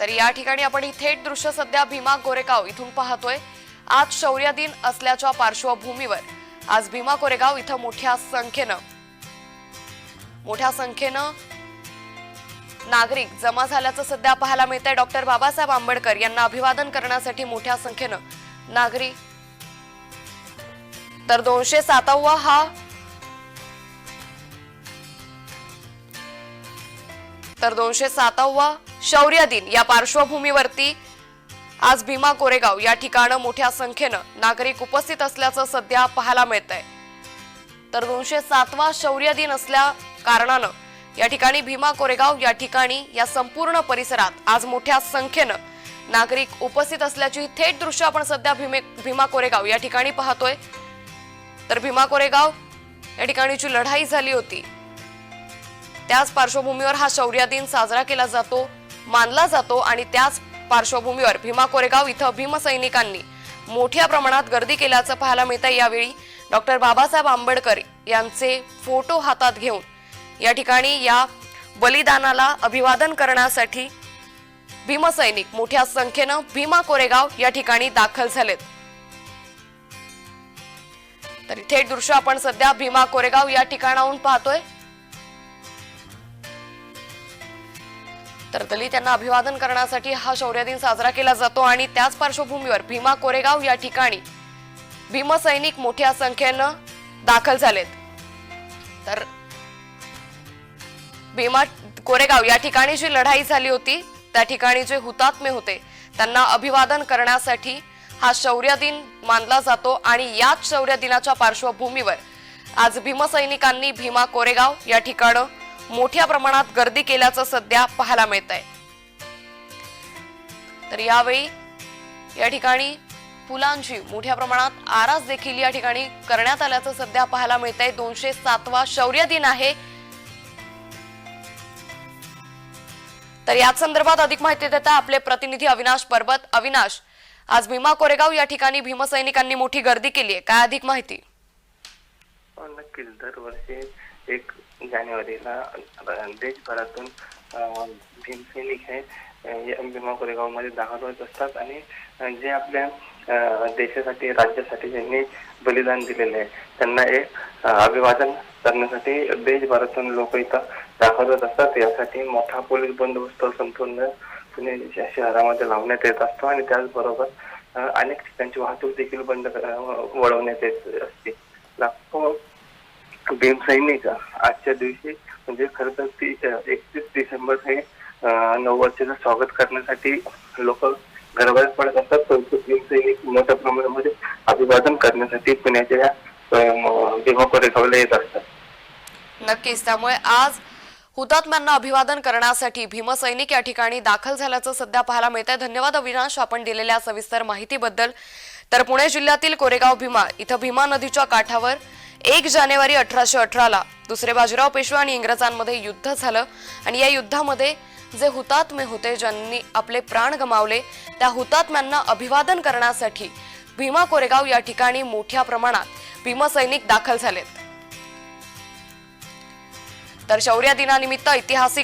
तर या ठिकाणी आपण ही थेट दृश्य सध्या भीमा गोरेगाव इथून पाहतोय. आज शौर्य दिन असल्याच्या पार्श्वभूमीवर आज भीमा कोरेगाव इथं मोठ्या संख्येनं मोठ्या संख्येनं नागरिक जमा झाल्याचं सध्या पाहायला मिळतंय. डॉक्टर बाबासाहेब आंबेडकर यांना अभिवादन करण्यासाठी मोठ्या संख्येनं नागरिक. तर दोनशे सातावा हा तर दोनशे सातावा शौर्य दिन या पार्श्वभूमीवरती आज भीमा कोरेगाव या ठिकाणं मोठ्या संख्येनं नागरिक उपस्थित असल्याचं सध्या पाहायला मिळत आहे तर दोनशे सातवा शौर्य दिन असल्या कारणानं या ठिकाणी भीमा कोरेगाव या ठिकाणी या संपूर्ण परिसरात आज मोठ्या संख्येनं नागरिक उपस्थित असल्याची थेट दृश्य आपण सध्या भीमे भीमा कोरेगाव या ठिकाणी पाहतोय. तर भीमा कोरेगाव या ठिकाणीची लढाई झाली होती. त्याच पार्श्वभूमीवर हा शौर्य दिन साजरा केला जातो. मानला जातो आणि त्याच पार्श्वभूमीवर भीमा कोरेगाव इथं भीमसैनिकांनी मोठ्या प्रमाणात गर्दी केल्याचं पाहायला मिळतं यावेळी डॉक्टर बाबासाहेब आंबेडकर यांचे फोटो हातात घेऊन या ठिकाणी या बलिदानाला अभिवादन करण्यासाठी भीमसैनिक मोठ्या संख्येनं भीमा कोरेगाव या ठिकाणी दाखल झालेत. तर थेट दृश्य आपण सध्या भीमा कोरेगाव या ठिकाणाहून पाहतोय. तर दलित यांना अभिवादन करण्यासाठी हा शौर्य दिन साजरा केला जातो आणि त्याच पार्श्वभूमीवर भीमा कोरेगाव या ठिकाणी भीमसैनिक मोठ्या संख्येनं दाखल झालेत. तर भीमा कोरेगाव या ठिकाणी जी लढाई झाली होती त्या ठिकाणी जे हुतात्मे होते त्यांना अभिवादन करण्यासाठी हा शौर्य दिन मानला जातो आणि याच शौर्य दिनाच्या पार्श्वभूमीवर आज भीमसैनिकांनी भीमा कोरेगाव या ठिकाणं मोठ्या प्रमाणात गर्दी केल्याचं सध्या पाहायला मिळत आहे तर यावेळी या ठिकाणी फुलांची मोठ्या प्रमाणात आरास देखील या ठिकाणी करण्यात आल्याचं सध्या पाहायला मिळत आहे दोनशे सातवा शौर्य दिन आहे. तर याच संदर्भात अधिक माहिती देता आपले प्रतिनिधी अविनाश परबत. अविनाश आज भीमा कोरेगाव या ठिकाणी भीमसैनिकांनी मोठी गर्दी केली आहे काय अधिक माहिती? हो, नक्कीच. दरवर्षी एक जानेवारीला देशभरातून भीमसैनिक हे अं, भीमा कोरेगावमध्ये दाखल होत असतात आणि जे आपल्या देशासाठी राज्यासाठी ज्यांनी बलिदान दिलेले आहे त्यांना एक अभिवादन करण्यासाठी देशभरातून लोक इथं दाखल होत असतात. यासाठी मोठा पोलीस बंदोबस्त संपूर्ण पुणे शहरामध्ये लावण्यात येत असतो आणि त्याचबरोबर अनेक ठिकाणची वाहतूक देखील बंद वळवण्यात येत असते. लाखो भीमसैनिक आजच्या दिवशी म्हणजे खरं तर ती एकतीस डिसेंबर हे नऊ वर्षाचं स्वागत करण्यासाठी लोक घराबाहेर पडत असतात. परंतु भीमसैनिक मोठ्या प्रमाणामध्ये अभिवादन करण्यासाठी पुण्याच्या या भीमा कोरेगावला येत असतात. नक्कीच. त्यामुळे आज हुतात्म्यांना अभिवादन करण्यासाठी भीमसैनिक या ठिकाणी दाखल झाल्याचं सध्या पाहायला मिळत आहे धन्यवाद अविनाश आपण दिलेल्या सविस्तर माहितीबद्दल. तर पुणे जिल्ह्यातील कोरेगाव भीमा इथं भीमा नदीच्या काठावर एक जानेवारी अठराशे अठराला दुसरे बाजीराव पेशवा आणि इंग्रजांमध्ये युद्ध झालं. आणि या युद्धामध्ये जे हुतात्मे होते ज्यांनी आपले प्राण गमावले त्या हुतात्म्यांना अभिवादन करण्यासाठी भीमा कोरेगाव या ठिकाणी मोठ्या प्रमाणात भीमसैनिक दाखल झालेत. तर शौर्य दिनानिमित्त ऐतिहासिक